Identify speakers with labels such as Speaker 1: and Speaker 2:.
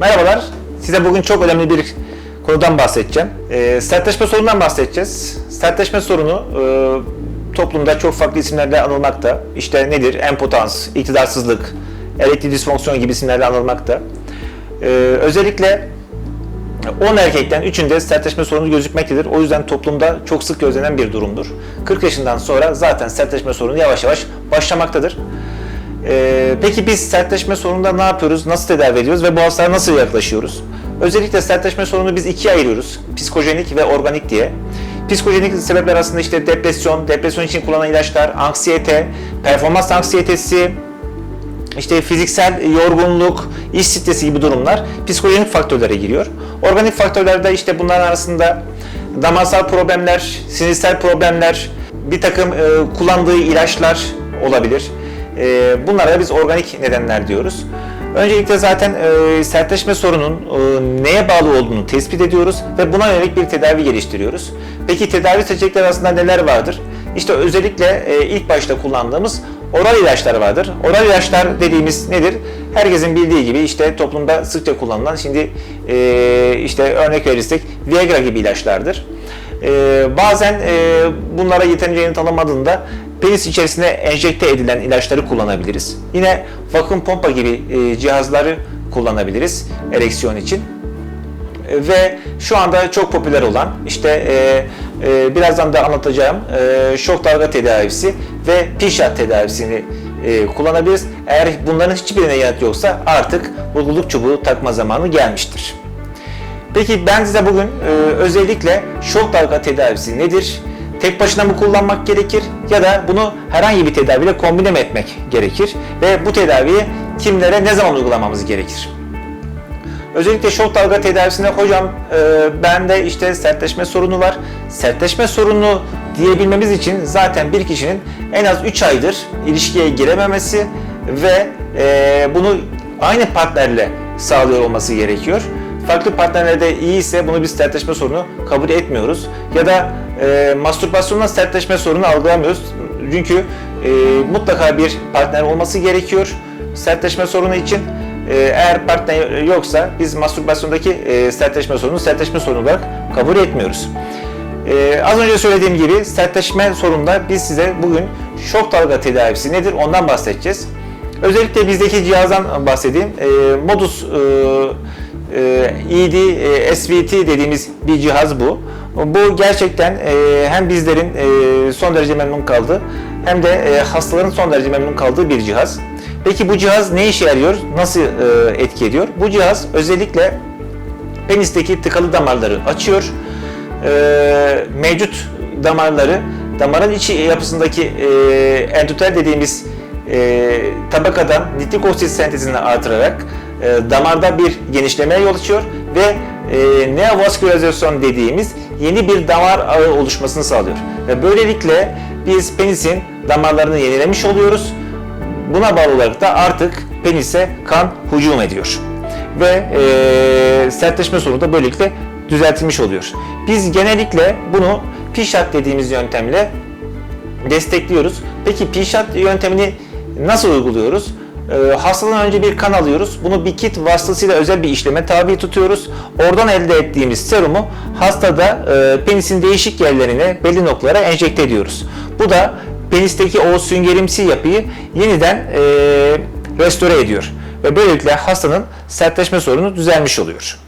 Speaker 1: Merhabalar. Size bugün çok önemli bir konudan bahsedeceğim. Ee, sertleşme sorunundan bahsedeceğiz. Sertleşme sorunu e, toplumda çok farklı isimlerle anılmakta. İşte nedir? Empotans, iktidarsızlık, elektrik disfonksiyon gibi isimlerle anılmakta. Ee, özellikle 10 erkekten 3'ünde sertleşme sorunu gözükmektedir. O yüzden toplumda çok sık gözlenen bir durumdur. 40 yaşından sonra zaten sertleşme sorunu yavaş yavaş başlamaktadır. Ee, peki biz sertleşme sorununda ne yapıyoruz, nasıl tedavi ediyoruz ve bu hastalara nasıl yaklaşıyoruz? Özellikle sertleşme sorununu biz ikiye ayırıyoruz. Psikojenik ve organik diye. Psikojenik sebepler arasında işte depresyon, depresyon için kullanılan ilaçlar, anksiyete, performans anksiyetesi, işte fiziksel yorgunluk, iş stresi gibi durumlar psikolojik faktörlere giriyor. Organik faktörlerde işte bunların arasında damarsal problemler, sinirsel problemler, bir takım e, kullandığı ilaçlar olabilir. E, bunlara da biz organik nedenler diyoruz. Öncelikle zaten e, sertleşme sorunun e, neye bağlı olduğunu tespit ediyoruz ve buna yönelik bir tedavi geliştiriyoruz. Peki tedavi seçenekleri arasında neler vardır? İşte özellikle e, ilk başta kullandığımız oral ilaçlar vardır. Oral ilaçlar dediğimiz nedir? Herkesin bildiği gibi işte toplumda sıkça kullanılan şimdi e, işte örnek verirsek Viagra gibi ilaçlardır. E, bazen e, bunlara yeterince yanıt alamadığında penis içerisine enjekte edilen ilaçları kullanabiliriz. Yine vakum pompa gibi e, cihazları kullanabiliriz ereksiyon için ve şu anda çok popüler olan işte e, e, birazdan da anlatacağım e, şok dalga tedavisi ve pişat tedavisini e, kullanabiliriz. Eğer bunların hiçbirine yanıt yoksa artık mutluluk çubuğu takma zamanı gelmiştir. Peki ben size bugün e, özellikle şok dalga tedavisi nedir? Tek başına mı kullanmak gerekir ya da bunu herhangi bir tedaviyle kombine mi etmek gerekir? Ve bu tedaviyi kimlere ne zaman uygulamamız gerekir? Özellikle şok dalga tedavisinde hocam e, bende işte sertleşme sorunu var. Sertleşme sorunu diyebilmemiz için zaten bir kişinin en az 3 aydır ilişkiye girememesi ve e, bunu aynı partnerle sağlıyor olması gerekiyor. Farklı partnerlerde iyi ise bunu biz sertleşme sorunu kabul etmiyoruz. Ya da e, mastürbasyonla sertleşme sorunu algılamıyoruz. Çünkü e, mutlaka bir partner olması gerekiyor sertleşme sorunu için. Ee, Eğer partner yoksa biz mastürbasyondaki e, sertleşme sorunu sertleşme sorunu olarak kabul etmiyoruz. Ee, az önce söylediğim gibi sertleşme sorununda biz size bugün şok dalga tedavisi nedir ondan bahsedeceğiz. Özellikle bizdeki cihazdan bahsedeyim. Ee, Modus e, e, ED e, SVT dediğimiz bir cihaz bu. Bu gerçekten e, hem bizlerin e, son derece memnun kaldığı hem de e, hastaların son derece memnun kaldığı bir cihaz. Peki bu cihaz ne işe yarıyor? Nasıl e, etki ediyor? Bu cihaz özellikle penisteki tıkalı damarları açıyor. E, mevcut damarları damarın içi yapısındaki e, endotel dediğimiz e, tabakadan nitrik oksit sentezini artırarak e, damarda bir genişlemeye yol açıyor ve e, neovaskülarizasyon dediğimiz yeni bir damar ağı oluşmasını sağlıyor. Ve böylelikle biz penisin damarlarını yenilemiş oluyoruz. Buna bağlı olarak da artık penise kan hücum ediyor. Ve e, sertleşme sorunu da böylelikle düzeltilmiş oluyor. Biz genellikle bunu pişat dediğimiz yöntemle destekliyoruz. Peki pişat yöntemini nasıl uyguluyoruz? Ee, hastadan önce bir kan alıyoruz. Bunu bir kit vasıtasıyla özel bir işleme tabi tutuyoruz. Oradan elde ettiğimiz serumu hastada e, penisin değişik yerlerine, belli noktalara enjekte ediyoruz. Bu da penisteki o süngerimsi yapıyı yeniden e, restore ediyor. Ve böylelikle hastanın sertleşme sorunu düzelmiş oluyor.